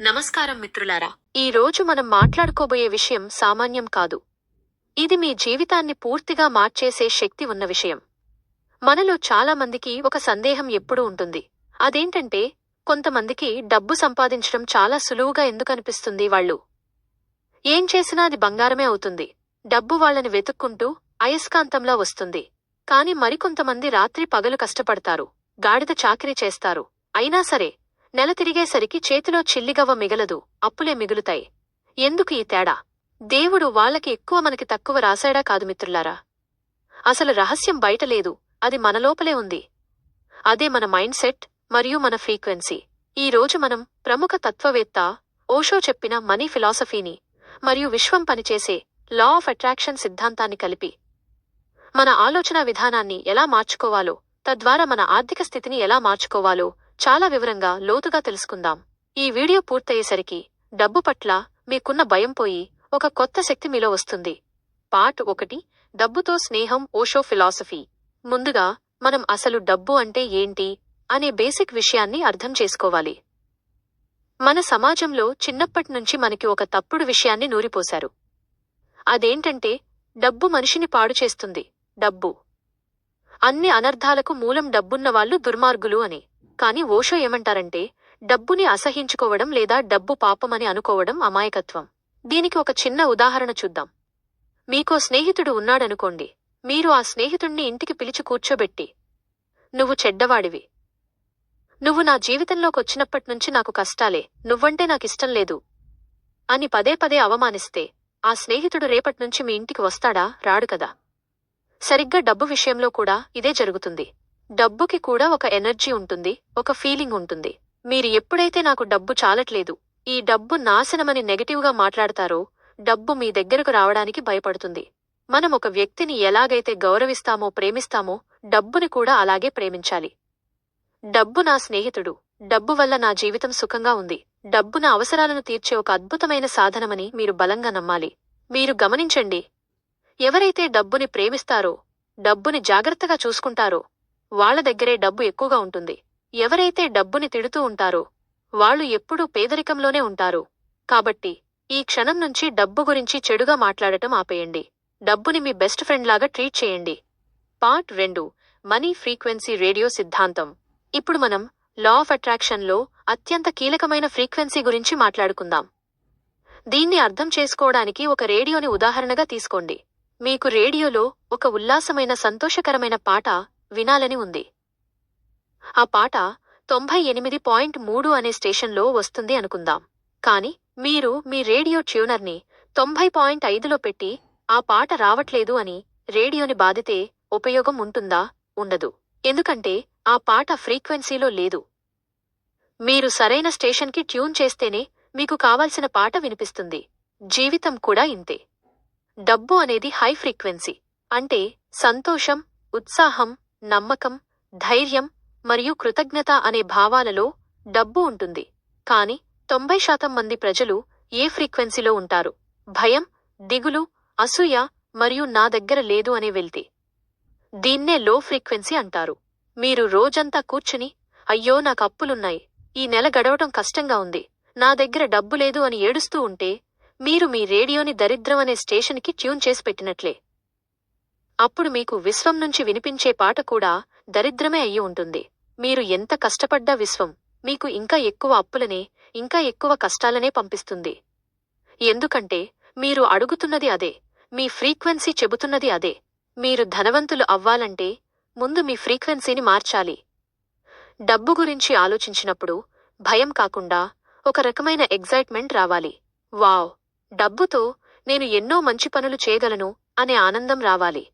నమస్కారం మిత్రులారా. ఈ రోజు మనం మాట్లాడుకోబోయే విషయం సామాన్యం కాదు. ఇది మీ జీవితాన్ని పూర్తిగా మార్చేసే శక్తి ఉన్న విషయం. మనలో చాలామందికి ఒక సందేహం ఎప్పుడూ ఉంటుంది. అదేంటంటే కొంతమందికి డబ్బు సంపాదించడం చాలా సులువుగా ఎందుకనిపిస్తుంది వాళ్ళు? ఏం చేసినా అది బంగారమే అవుతుంది. డబ్బు వాళ్ళని వెతుక్కుంటూ అయస్కాంతంలా వస్తుంది. కాని మరికొంతమంది రాత్రి పగలు కష్టపడతారు. గాడిద చాకరీ చేస్తారు. అయినా సరే నెల తిరిగేసరికి చేతిలో చిల్లిగవ్వ మిగలదు అప్పులే మిగులుతాయి. ఎందుకు ఈ తేడా? దేవుడు వాళ్ళకి ఎక్కువ మనకి తక్కువ రాశాడా కాదు మిత్రులారా? అసలు రహస్యం బయట లేదు అది మనలోపలే ఉంది. అదే మన మైండ్ సెట్ మరియు మన ఫ్రీక్వెన్సీ. ఈ రోజు మనం ప్రముఖ తత్వవేత్త ఓషో చెప్పిన మనీ ఫిలాసఫీని మరియు విశ్వం పనిచేసే లా ఆఫ్ అట్రాక్షన్ సిద్ధాంతాన్ని కలిపి మన ఆలోచన విధానాన్ని ఎలా మార్చుకోవాలో తద్వారా మన ఆర్థిక స్థితిని ఎలా మార్చుకోవాలో చాలా వివరంగా లోతుగా తెలుసుకుందాం. ఈ వీడియో పూర్తయ్యేసరికి డబ్బు పట్ల మీకున్న భయం పోయి ఒక కొత్త శక్తి మీలో వస్తుంది. పార్ట్ ఒకటి డబ్బుతో స్నేహం ఓషో ఫిలాసఫీ. ముందుగా మనం అసలు డబ్బు అంటే ఏంటి అనే బేసిక్ విషయాన్ని అర్థం చేసుకోవాలి. మన సమాజంలో చిన్నప్పటి నుంచి మనకి ఒక తప్పుడు విషయాన్ని నూరిపోశారు. అదేంటంటే డబ్బు మనిషిని పాడు చేస్తుంది. డబ్బు. అన్ని అనర్థాలకు మూలం డబ్బున్నవాళ్ళు దుర్మార్గులు అని. కాని ఓషో ఏమంటారంటే డబ్బుని అసహించుకోవడం లేదా డబ్బు పాపమని అనుకోవడం అమాయకత్వం. దీనికి ఒక చిన్న ఉదాహరణ చూద్దాం. మీకో స్నేహితుడు ఉన్నాడనుకోండి. మీరు ఆ స్నేహితుణ్ణి ఇంటికి పిలిచి కూర్చోబెట్టి నువ్వు చెడ్డవాడివి. నువ్వు నా జీవితంలోకొచ్చినప్పట్నుంచి నాకు కష్టాలే. నువ్వంటే నాకిష్టం లేదు. అని పదే పదే అవమానిస్తే ఆ స్నేహితుడు రేపట్నుంచి మీ ఇంటికి వస్తాడా? రాడు కదా. సరిగ్గా డబ్బు విషయంలో కూడా ఇదే జరుగుతుంది. డబ్బుకి కూడా ఒక ఎనర్జీ ఉంటుంది ఒక ఫీలింగ్ ఉంటుంది. మీరు ఎప్పుడైతే నాకు డబ్బు చాలట్లేదు ఈ డబ్బు నాశనమని నెగటివ్గా మాట్లాడతారో డబ్బు మీ దగ్గరకు రావడానికి భయపడుతుంది. మనం ఒక వ్యక్తిని ఎలాగైతే గౌరవిస్తామో ప్రేమిస్తామో డబ్బుని కూడా అలాగే ప్రేమించాలి. డబ్బు నా స్నేహితుడు డబ్బు వల్ల నా జీవితం సుఖంగా ఉంది. డబ్బు నా అవసరాలను తీర్చే ఒక అద్భుతమైన సాధనమని మీరు బలంగా నమ్మాలి. మీరు గమనించండి ఎవరైతే డబ్బుని ప్రేమిస్తారో డబ్బుని జాగ్రత్తగా చూసుకుంటారో వాళ్ళ దగ్గరే డబ్బు ఎక్కువగా ఉంటుంది. ఎవరైతే డబ్బుని తిడుతూ ఉంటారో వాళ్ళు ఎప్పుడూ పేదరికంలోనే ఉంటారు. కాబట్టి ఈ క్షణం నుంచి డబ్బు గురించి చెడుగా మాట్లాడటం ఆపేయండి. డబ్బుని మీ బెస్ట్ ఫ్రెండ్ లాగా ట్రీట్ చేయండి. పార్ట్ రెండు మనీ ఫ్రీక్వెన్సీ రేడియో సిద్ధాంతం. ఇప్పుడు మనం లా ఆఫ్ అట్రాక్షన్లో అత్యంత కీలకమైన ఫ్రీక్వెన్సీ గురించి మాట్లాడుకుందాం. దీన్ని అర్థం చేసుకోవడానికి ఒక రేడియోని ఉదాహరణగా తీసుకోండి. మీకు రేడియోలో ఒక ఉల్లాసమైన సంతోషకరమైన పాట వినాలని ఉంది. ఆ పాట తొంభై ఎనిమిది పాయింట్ మూడు అనే స్టేషన్లో వస్తుంది అనుకుందాం. కాని మీరు మీ రేడియో ట్యూనర్ని తొంభై పాయింట్ ఐదులో పెట్టి ఆ పాట రావట్లేదు అని రేడియోని బాధితే ఉపయోగం ఉంటుందా? ఉండదు. ఎందుకంటే ఆ పాట ఫ్రీక్వెన్సీలో లేదు. మీరు సరైన స్టేషన్కి ట్యూన్ చేస్తేనే మీకు కావాల్సిన పాట వినిపిస్తుంది. జీవితం కూడా ఇంతే. డబ్బు అనేది హై ఫ్రీక్వెన్సీ. అంటే సంతోషం ఉత్సాహం నమ్మకం ధైర్యం మరియు కృతజ్ఞత అనే భావాలలో డబ్బు ఉంటుంది. కాని తొంభై శాతం మంది ప్రజలు ఏ ఫ్రీక్వెన్సీలో ఉంటారు? భయం దిగులు అసూయ మరియు నా దగ్గర లేదు అనే వెళ్తే దీన్నే లో ఫ్రీక్వెన్సీ అంటారు. మీరు రోజంతా కూర్చుని అయ్యో నాకు అప్పులున్నాయి. ఈ నెల గడవటం కష్టంగా ఉంది. నా దగ్గర డబ్బు లేదు అని ఏడుస్తూ ఉంటే మీరు మీ రేడియోని దరిద్రం అనే స్టేషన్కి ట్యూన్ చేసి పెట్టినట్లే. అప్పుడు మీకు విశ్వం నుంచి వినిపించే పాట కూడా దరిద్రమే అయ్యి ఉంటుంది. మీరు ఎంత కష్టపడ్డా విశ్వం మీకు ఇంకా ఎక్కువ అప్పులనే ఇంకా ఎక్కువ కష్టాలనే పంపిస్తుంది. ఎందుకంటే మీరు అడుగుతున్నది అదే మీ ఫ్రీక్వెన్సీ చెబుతున్నది అదే. మీరు ధనవంతులు అవ్వాలంటే ముందు మీ ఫ్రీక్వెన్సీని మార్చాలి. డబ్బు గురించి ఆలోచించినప్పుడు భయం కాకుండా ఒక రకమైన ఎగ్జైట్మెంట్ రావాలి. వావ్! డబ్బుతో నేను ఎన్నో మంచి పనులు చేయగలను అనే ఆనందం రావాలి.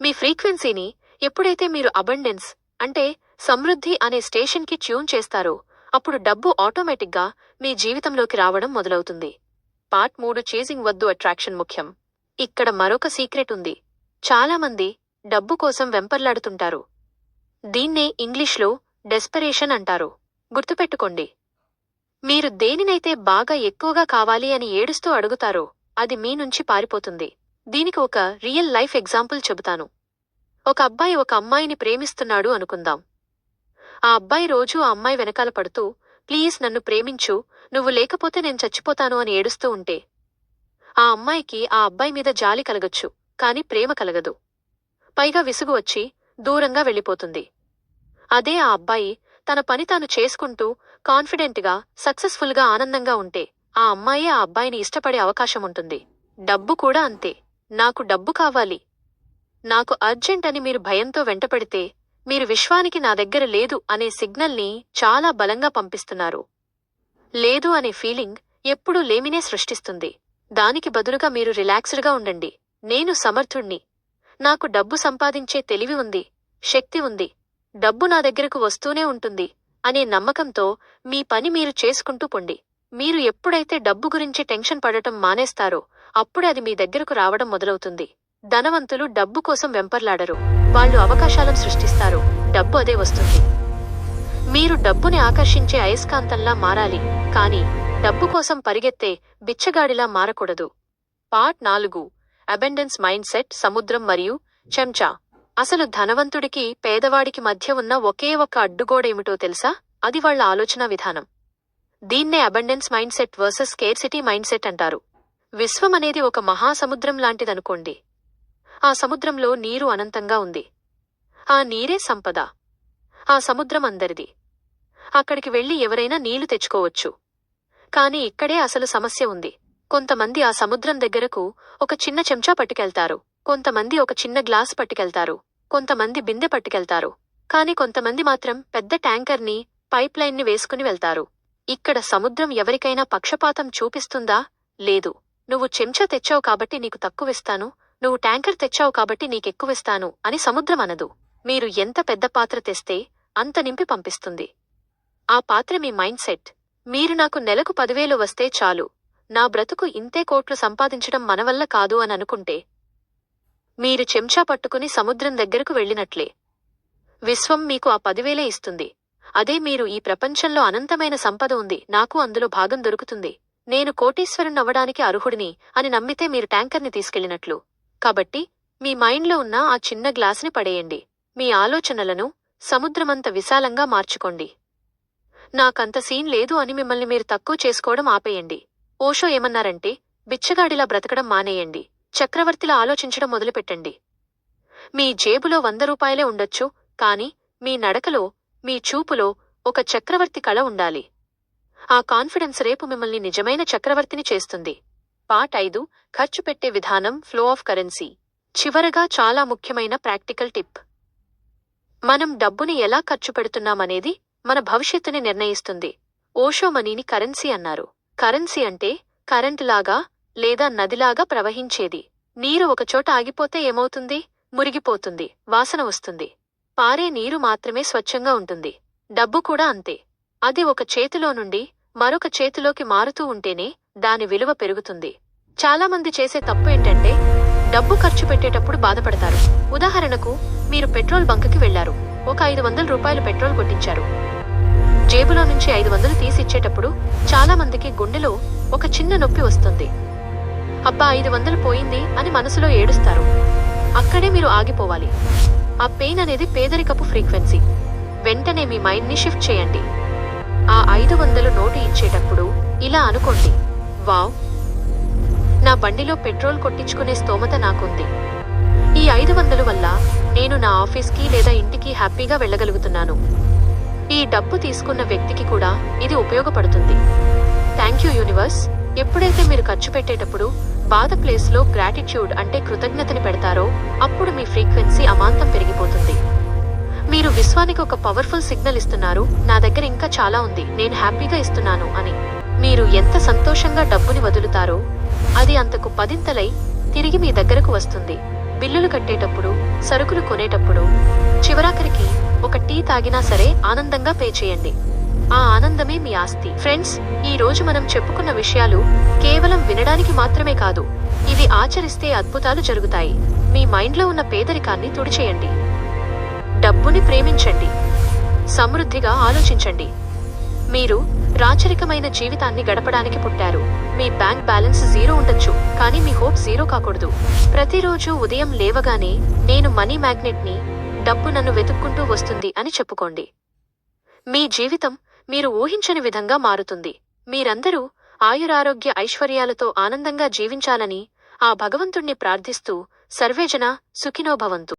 మీ ఫ్రీక్వెన్సీని ఎప్పుడైతే మీరు అబండెన్స్ అంటే సమృద్ధి అనే స్టేషన్కి ట్యూన్ చేస్తారో అప్పుడు డబ్బు ఆటోమేటిక్గా మీ జీవితంలోకి రావడం మొదలవుతుంది. పార్ట్ మూడు చేజింగ్ వద్దు అట్రాక్షన్ ముఖ్యం. ఇక్కడ మరొక సీక్రెట్ ఉంది. చాలామంది డబ్బు కోసం వెంపర్లాడుతుంటారు. దీన్నే ఇంగ్లీష్లో డెస్పరేషన్ అంటారు. గుర్తుపెట్టుకోండి. మీరు దేనినైతే బాగా ఎక్కువగా కావాలి అని ఏడుస్తూ అడుగుతారో అది మీ నుంచి పారిపోతుంది. దీనికి ఒక రియల్ లైఫ్ ఎగ్జాంపుల్ చెబుతాను. ఒక అబ్బాయి ఒక అమ్మాయిని ప్రేమిస్తున్నాడు అనుకుందాం. ఆ అబ్బాయి రోజూ ఆ అమ్మాయి వెనకాల పడుతూ ప్లీజ్ నన్ను ప్రేమించు నువ్వు లేకపోతే నేను చచ్చిపోతాను అని ఏడుస్తూ ఉంటే ఆ అమ్మాయికి ఆ అబ్బాయి మీద జాలి కలగొచ్చు కాని ప్రేమ కలగదు. పైగా విసుగు వచ్చి దూరంగా వెళ్ళిపోతుంది. అదే ఆ అబ్బాయి తన పని తాను చేసుకుంటూ కాన్ఫిడెంట్గా సక్సెస్ఫుల్గా ఆనందంగా ఉంటే ఆ అమ్మాయే ఆ అబ్బాయిని ఇష్టపడే అవకాశం ఉంటుంది. డబ్బు కూడా అంతే. నాకు డబ్బు కావాలి. నాకు అర్జెంట్ అని మీరు భయంతో వెంటపడితే మీరు విశ్వానికి నా దగ్గర లేదు అనే సిగ్నల్ని చాలా బలంగా పంపిస్తున్నారు. లేదు అనే ఫీలింగ్ ఎప్పుడూ లేమినే సృష్టిస్తుంది. దానికి బదులుగా మీరు రిలాక్స్డ్గా ఉండండి. నేను సమర్థుణ్ణి. నాకు డబ్బు సంపాదించే తెలివి ఉంది శక్తి ఉంది డబ్బు నా దగ్గరకు వస్తూనే ఉంటుంది అనే నమ్మకంతో మీ పని మీరు చేసుకుంటూ పొండి. మీరు ఎప్పుడైతే డబ్బు గురించి టెన్షన్ పడటం మానేస్తారో అప్పుడే అది మీ దగ్గరకు రావడం మొదలవుతుంది. ధనవంతులు డబ్బు కోసం వెంపర్లాడరు. వాళ్ళు అవకాశాలను సృష్టిస్తారు. డబ్బు అదే వస్తుంది. మీరు డబ్బుని ఆకర్షించే అయస్కాంతంలా మారాలి. కానీ డబ్బు కోసం పరిగెత్తే బిచ్చగాడిలా మారకూడదు. పార్ట్ నాలుగు. అబెండెన్స్ మైండ్ సెట్ సముద్రం మరియు చెంచా. అసలు ధనవంతుడికి పేదవాడికి మధ్య ఉన్న ఒకే ఒక్క అడ్డుగోడేమిటో తెలుసా? అది వాళ్ళ ఆలోచన విధానం. దీన్నే abundance mindset versus scarcity mindset అంటారు. విశ్వమనేది ఒక మహాసముద్రం లాంటిదనుకోండి. ఆ సముద్రంలో నీరు అనంతంగా ఉంది. ఆ నీరే సంపద. ఆ సముద్రం అందరిది. అక్కడికి వెళ్ళి ఎవరైనా నీళ్ళు తెచ్చుకోవచ్చు. కాని ఇక్కడే అసలు సమస్య ఉంది. కొంతమంది ఆ సముద్రం దగ్గరకు ఒక చిన్న చెంచా పట్టుకెళ్తారు. కొంతమంది ఒక చిన్న గ్లాస్ పట్టుకెళ్తారు. కొంతమంది బిందె పట్టుకెళ్తారు. కాని కొంతమంది మాత్రం పెద్ద ట్యాంకర్ని పైప్లైన్ని వేసుకుని వెళ్తారు. ఇక్కడ సముద్రం ఎవరికైనా పక్షపాతం చూపిస్తుందా? లేదు. నువ్వు చెంచా తెచ్చావు కాబట్టి నీకు తక్కువిస్తాను. నువ్వు ట్యాంకర్ తెచ్చావు కాబట్టి నీకెక్కువిస్తాను అని సముద్రం అనదు. మీరు ఎంత పెద్ద పాత్ర తెస్తే అంత నింపి పంపిస్తుంది. ఆ పాత్ర మీ మైండ్ సెట్. మీరు నాకు నెలకు పదివేలు వస్తే చాలు. నా బ్రతుకు ఇంతే కోట్లు సంపాదించడం మనవల్ల కాదు అని అనుకుంటే మీరు చెంచా పట్టుకుని సముద్రం దగ్గరకు వెళ్ళినట్లే. విశ్వం మీకు ఆ పదివేలే ఇస్తుంది. అదే మీరు ఈ ప్రపంచంలో అనంతమైన సంపద ఉంది. నాకు అందులో భాగం దొరుకుతుంది. నేను కోటీశ్వరుణ్ణవ్వడానికి అర్హుడిని అని నమ్మితే మీరు ట్యాంకర్ని తీసుకెళ్ళినట్లు కాబట్టి మీ మైండ్లో ఉన్న ఆ చిన్న గ్లాస్ని పడేయండి. మీ ఆలోచనలను సముద్రమంత విశాలంగా మార్చుకోండి. నాకంత సీన్ లేదు అని మిమ్మల్ని మీరు తక్కువ చేసుకోవడం ఆపేయండి. ఓషో ఏమన్నారంటే బిచ్చగాడిలా బ్రతకడం మానేయండి. చక్రవర్తిలా ఆలోచించడం మొదలుపెట్టండి. మీ జేబులో వంద రూపాయలే ఉండొచ్చు కాని మీ నడకలో మీ చూపులో ఒక చక్రవర్తి కళ ఉండాలి. ఆ కాన్ఫిడెన్స్ రేపు మిమ్మల్ని నిజమైన చక్రవర్తిని చేస్తుంది. పార్ట్ ఐదు ఖర్చు పెట్టే విధానం ఫ్లో ఆఫ్ కరెన్సీ. చివరగా చాలా ముఖ్యమైన ప్రాక్టికల్ టిప్. మనం డబ్బుని ఎలా ఖర్చు పెడుతున్నామనేది మన భవిష్యత్తుని నిర్ణయిస్తుంది. ఓషో మనీని కరెన్సీ అన్నారు. కరెన్సీ అంటే కరెంట్ లాగా లేదా నదిలాగా ప్రవహించేది. నీరు ఒకచోట ఆగిపోతే ఏమవుతుంది? మురిగిపోతుంది. వాసన వస్తుంది. పారే నీరు మాత్రమే స్వచ్ఛంగా ఉంటుంది. డబ్బు కూడా అంతే. అది ఒక చేతిలో నుండి మరొక చేతిలోకి మారుతూ ఉంటేనే దాని విలువ పెరుగుతుంది. చాలామంది చేసే తప్పు ఏంటంటే డబ్బు ఖర్చు పెట్టేటప్పుడు బాధపడతారు. ఉదాహరణకు మీరు పెట్రోల్ బంక్కి వెళ్ళారు ఒక ఐదు వందల రూపాయలు పెట్రోల్ కొట్టించారు. జేబులో నుంచి ఐదు వందలు తీసిచ్చేటప్పుడు చాలామందికి గుండెలో ఒక చిన్న నొప్పి వస్తుంది. అబ్బా ఐదు వందలు పోయింది అని మనసులో ఏడుస్తారు. అక్కడే మీరు ఆగిపోవాలి. ఆ పెయిన్ అనేది పేదరికపు ఫ్రీక్వెన్సీ. వెంటనే మీ మైండ్ని షిఫ్ట్ చేయండి. ఆ ఐదు వందలు నోటు ఇచ్చేటప్పుడు ఇలా అనుకోండి. వావ్! నా బండిలో పెట్రోల్ కొట్టించుకునే స్తోమత నాకుంది. ఈ ఐదు వందలు వల్ల నేను నా ఆఫీస్కి లేదా ఇంటికి హ్యాపీగా వెళ్ళగలుగుతున్నాను. ఈ డబ్బు తీసుకున్న వ్యక్తికి కూడా ఇది ఉపయోగపడుతుంది. Thank you universe! ఎప్పుడైతే మీరు ఖర్చు పెట్టేటప్పుడు బాధ ప్లేస్లో గ్రాటిట్యూడ్ అంటే కృతజ్ఞతని పెడతారో అప్పుడు మీ ఫ్రీక్వెన్సీ అమాంతం పెరిగిపోతుంది. మీరు విశ్వానికి ఒక పవర్ఫుల్ సిగ్నల్ ఇస్తున్నారు. నా దగ్గర ఇంకా చాలా ఉంది. నేను హ్యాపీగా ఇస్తున్నాను అని. మీరు ఎంత సంతోషంగా డబ్బుని వదులుతారో అది అంతకు పదింతలై తిరిగి మీ దగ్గరకు వస్తుంది. బిల్లులు కట్టేటప్పుడు సరుకులు కొనేటప్పుడు చివరాఖరికి ఒక టీ తాగినా సరే ఆనందంగా పే చేయండి. ఆ ఆనందమే మీ ఆస్తి. ఫ్రెండ్స్ ఈ రోజు మనం చెప్పుకున్న విషయాలు కేవలం వినడానికి మాత్రమే కాదు. ఇవి ఆచరిస్తే అద్భుతాలు జరుగుతాయి. మీ మైండ్లో ఉన్న పేదరికాన్ని తుడిచేయండి. డబ్బుని ప్రేమించండి. సమృద్ధిగా ఆలోచించండి. మీరు రాచరికమైన జీవితాన్ని గడపడానికి పుట్టారు. మీ బ్యాంక్ బ్యాలెన్స్ జీరో ఉండొచ్చు కానీ మీ హోప్ జీరో కాకూడదు. ప్రతిరోజు ఉదయం లేవగానే నేను మనీ మ్యాగ్నెట్ని డబ్బు నన్ను వెతుక్కుంటూ వస్తుంది అని చెప్పుకోండి. మీ జీవితం మీరు ఊహించని విధంగా మారుతుంది. మీరందరూ ఆయురారోగ్య ఐశ్వర్యాలతో ఆనందంగా జీవించాలని ఆ భగవంతుణ్ణి ప్రార్థిస్తూ సర్వేజన సుఖినోభవంతు.